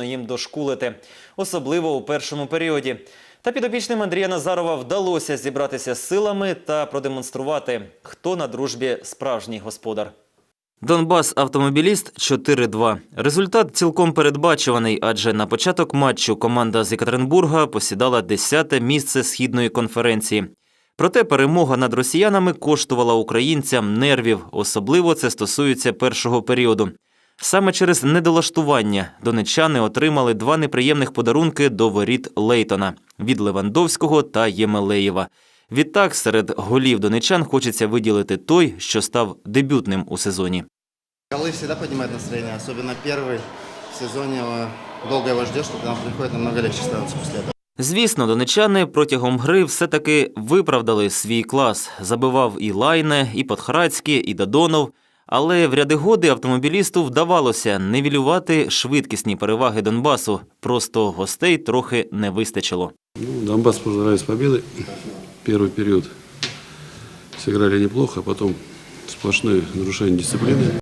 їм дошкулити, особливо у першому періоді. Та підопічним Андрія Назарова вдалося зібратися з силами та продемонструвати, хто на дружбі справжній господар. Донбас автомобіліст 4-2. Результат цілком передбачуваний, адже на початок матчу команда з Екатеринбурга посідала 10-те місце східної конференції. Проте перемога над росіянами коштувала українцям нервів, особливо це стосується першого періоду. Саме через недолаштування донечани отримали два неприємних подарунки до воріт Лейтона від Левандовського та Ємелеєва. Відтак, серед голів донечан хочеться виділити той, що став дебютним у сезоні. Голы всегда поднимают настроение, особенно первый в сезоне. э, Долго его ждешь, что нам приходит намного легче становится после этого. Звісно, донечани протягом гри все-таки виправдали свій клас. Забивав і Лайне, і Подхрацький, і Дадонов. Але в ряди годи автомобілісту вдавалося нивелювати швидкісні переваги Донбасу. Просто гостей трохи не вистачило. Ну, Донбасс поздравляю с победой. Первый период сыграли неплохо, а потом сплошное нарушение дисциплины.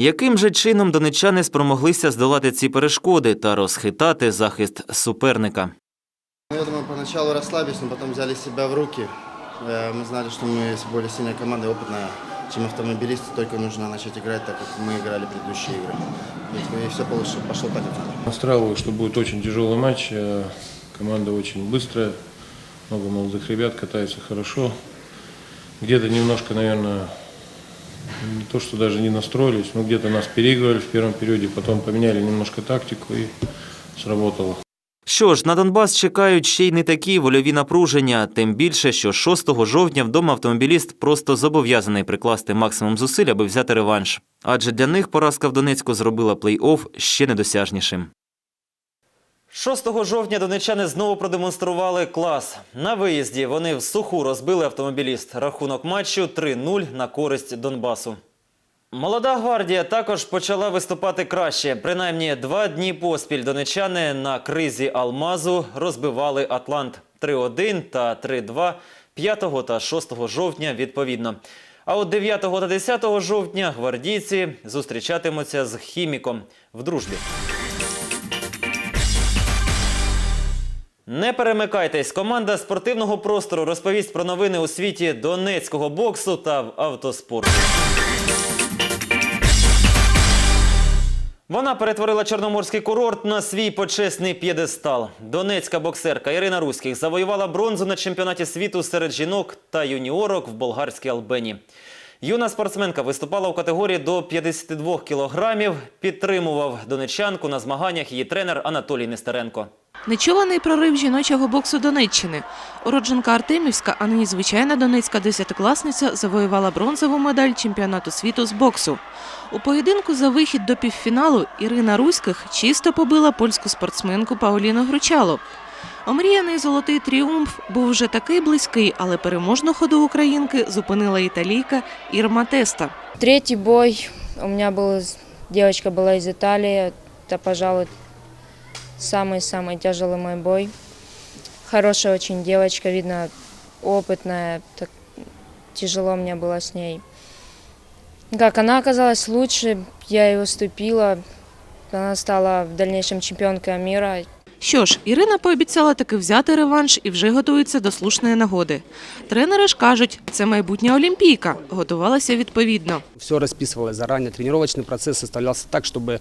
Яким же чином донечани спромоглися здолати ці перешкоди та розхитати захист суперника? Ну, Я думаю, поначалу расслабились, но потом взяли себя в руки. Э, Мы знали, что мы более сильная команда, опытная, Чем автомобилисты. Только нужно начать играть так, как мы играли предыдущие игры. И все пошло так, как надо. Настраиваю, что будет очень тяжелый матч. э, Команда очень быстрая, много молодых ребят, катаются хорошо. Где-то немножко, наверное, не то, что даже не настроились, но где-то нас переигрывали в первом периоде, потом поменяли немножко тактику и сработало. Що ж, на Донбас чекають ще й не такі вольові напруження, тим більше, що 6 жовтня вдома автомобіліст просто зобов'язаний прикласти максимум зусиль, аби взяти реванш. Адже для них поразка в Донецьку зробила плей-офф ще недосяжнішим. 6 жовтня донечани знову продемонстрували клас. На виїзді вони в суху розбили автомобіліст. Рахунок матчу 3-0 на користь Донбасу. Молода гвардія також почала виступати краще. Принаймні два дні поспіль донечани на кризі Алмазу розбивали Атлант 3-1 та 3-2 5 та 6 жовтня відповідно. А от 9 та 10 жовтня гвардійці зустрічатимуться з хіміком в дружбі. Не перемикайтесь. Команда спортивного простору розповість про новини у світі донецького боксу та автоспорту. Вона перетворила Чорноморський курорт на свій почесний п'єдестал. Донецька боксерка Ірина Руських завоювала бронзу на чемпіонаті світу серед жінок та юніорок в болгарській Албені. Юна спортсменка виступала у категорії до 52 кілограмів. Підтримував донечанку на змаганнях її тренер Анатолій Нестеренко. Нечуваний прорив жіночого боксу Донеччини. Уродженка Артемівська, а нині звичайна донецька десятикласниця завоювала бронзову медаль чемпіонату світу з боксу. У поєдинку за вихід до півфіналу Ірина Руських чисто побила польську спортсменку Пауліну Гручало. Омріяний золотий тріумф був вже такий близький, але переможну ходу українки зупинила італійка Ірма Теста. Третий бой у меня был, с- девочка была из Италии, это, пожалуй, самый-самый тяжелый мой бой. Хорошая очень девочка, видно, опытная, так тяжело мне было с ней. Как она оказалась лучше, я и уступила, она стала в дальнейшем чемпионкой мира. Що ж, Ірина пообіцяла таки взяти реванш і вже готується до слушної нагоди. Тренери ж кажуть, це майбутня олімпійка, готувалася відповідно. Все расписывалось заранее. Тренировочный процесс составлялся так, чтобы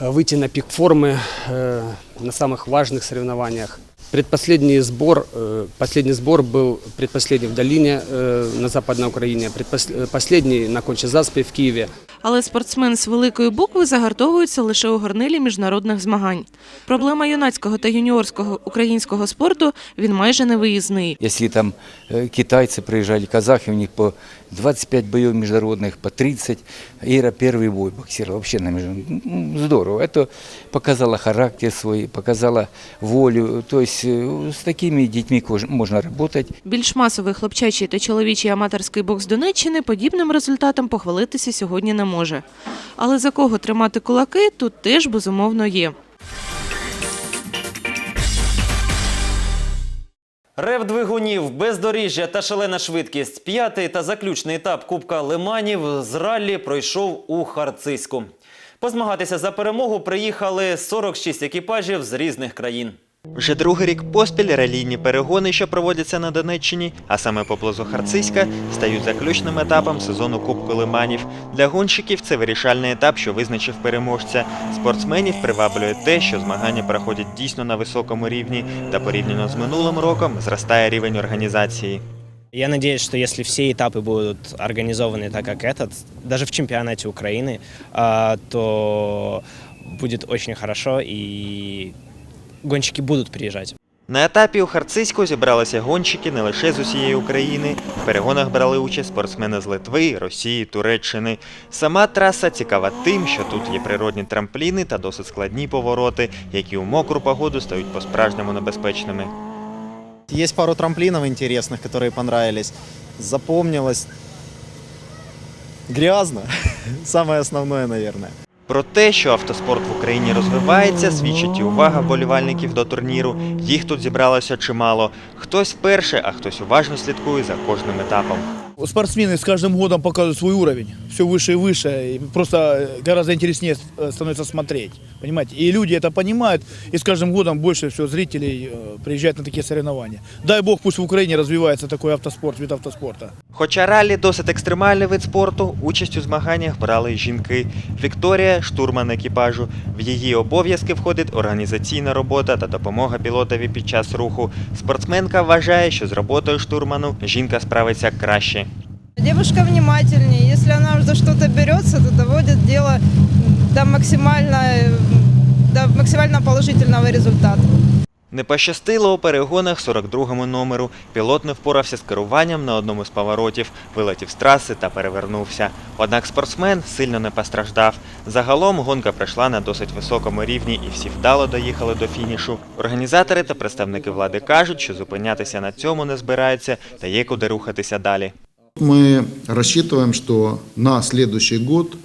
э, выйти на пик формы э, на самых важных соревнованиях. Предпоследний сбор, э, последний сбор был предпоследний в долине э, на Западной Украине, предпос- э, последний на Кончезаспе в Киеве. Але спортсмен з великої букви загартовується лише у горнилі міжнародних змагань. Проблема юнацького та юніорського українського спорту він майже не виїзний. Если там э, китайцы приезжали, казахи, у них по 25 боев международных, по 30. Ира первый бой боксировала вообще на международном. Ну, Здорово. Это показало характер свой, показало волю. То есть э, с такими детьми кож- можно работать. Більш масовий хлопчачий та чоловічий аматорський бокс Донеччини подібним результатом похвалитися сьогодні не може. Але за кого тримати кулаки тут теж безумовно є. Рев двигунів, бездоріжжя та шалена швидкість. П'ятий та заключний етап Кубка Лиманів з раллі пройшов у Харциську. Позмагатися за перемогу приїхали 46 екіпажів з різних країн. Вже другий рік поспіль ралійні перегони, що проводяться на Донеччині, а саме поблизу Харциська, стають заключним етапом сезону Кубку Лиманів. Для гонщиків це вирішальний етап, що визначив переможця. Спортсменів приваблює те, що змагання проходять дійсно на високому рівні, та порівняно з минулим роком зростає рівень організації. Я надеюсь, что если все этапы будут организованы так, как этот, даже в чемпионате Украины, а, то будет очень хорошо и гонщики будут приезжать. На етапі у Харциську зібралися гонщики не лише з усієї України. В перегонах брали участь спортсмени з Литви, Росії, Туреччини. Сама траса цікава тим, що тут є природні трампліни та досить складні повороти, які у мокру погоду стають по-справжньому небезпечними. Есть пару трамплинов интересных, которые понравились. Запомнилось грязно. Самое основное, наверное. Про те, що автоспорт в Україні розвивається, свідчить і увага вболівальників до турніру. Їх тут зібралося чимало. Хтось вперше, а хтось уважно слідкує за кожним етапом. Спортсмены с каждым годом показывают свой уровень, все выше и выше, и просто э, гораздо интереснее э, становится смотреть, понимаете? И люди это понимают, и с каждым годом больше всего зрителей э, приезжает на такие соревнования. Дай бог, пусть в Украине развивается такой автоспорт, вид автоспорта. Хоча раллі досить екстремальний вид спорту, участь у змаганнях брали жінки. Вікторія штурман екіпажу. В її обов'язки входить організаційна робота та допомога пілотові під час руху. Спортсменка вважає, що з роботою штурману жінка справиться краще. Девушка внимательнее. Если она за что-то то доводит дело до максимально, до максимально положительного результата. Не пощастило у перегонах 42-му номеру. Пілот не впорався з керуванням на одному з поворотів, вилетів з траси та перевернувся. Однак спортсмен сильно не постраждав. Загалом гонка пройшла на досить високому рівні і всі вдало доїхали до фінішу. Організатори та представники влади кажуть, що зупинятися на цьому не збираються та є куди рухатися далі. Мы рассчитываем, что на следующий год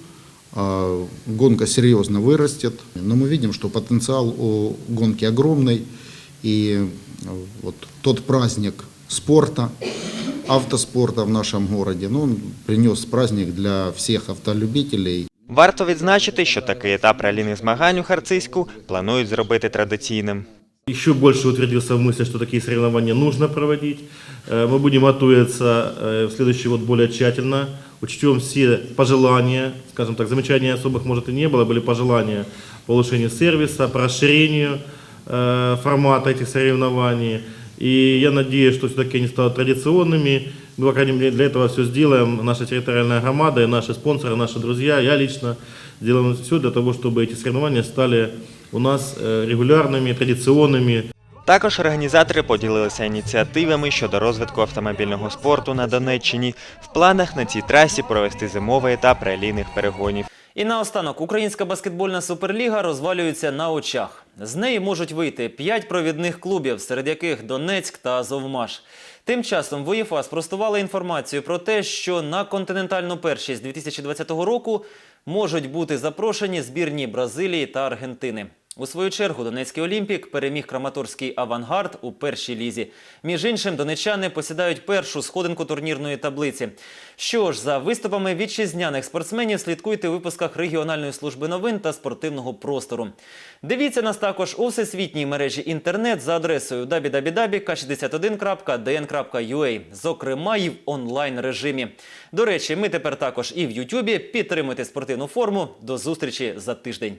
а, гонка серьезно вырастет. Но мы видим, что потенциал у гонки огромный. И а, вот тот праздник спорта, автоспорта в нашем городе, ну, он принес праздник для всех автолюбителей. Варто відзначити, що такий етап ралійних змагань у Харциську планують зробити традиційним. Еще больше утвердился в мысли, что такие соревнования нужно проводить. Э, Мы будем готовиться э, в следующий год более тщательно, учтем все пожелания, скажем так, замечаний особых может и не было, были пожелания по улучшению сервиса, по расширению э, формата этих соревнований. И я надеюсь, что все-таки они станут традиционными. Мы, по крайней мере, для этого все сделаем. Наша территориальная громада, и наши спонсоры, наши друзья, я лично сделаем все для того, чтобы эти соревнования стали у нас э, регулярными, традиционными. Також організатори поділилися ініціативами щодо розвитку автомобільного спорту на Донеччині. В планах на цій трасі провести зимовий етап ралійних перегонів. І наостанок українська баскетбольна суперліга розвалюється на очах. З неї можуть вийти п'ять провідних клубів, серед яких Донецьк та Азовмаш. Тим часом в УЄФА спростували інформацію про те, що на континентальну першість 2020 року можуть бути запрошені збірні Бразилії та Аргентини. У свою чергу Донецький Олімпік переміг Краматорський авангард у першій лізі. Між іншим, донечани посідають першу сходинку турнірної таблиці. Що ж, за виступами вітчизняних спортсменів слідкуйте у випусках регіональної служби новин та спортивного простору. Дивіться нас також у всесвітній мережі інтернет за адресою www.k61.dn.ua, зокрема і в онлайн режимі. До речі, ми тепер також і в Ютубі. Підтримуйте спортивну форму. До зустрічі за тиждень.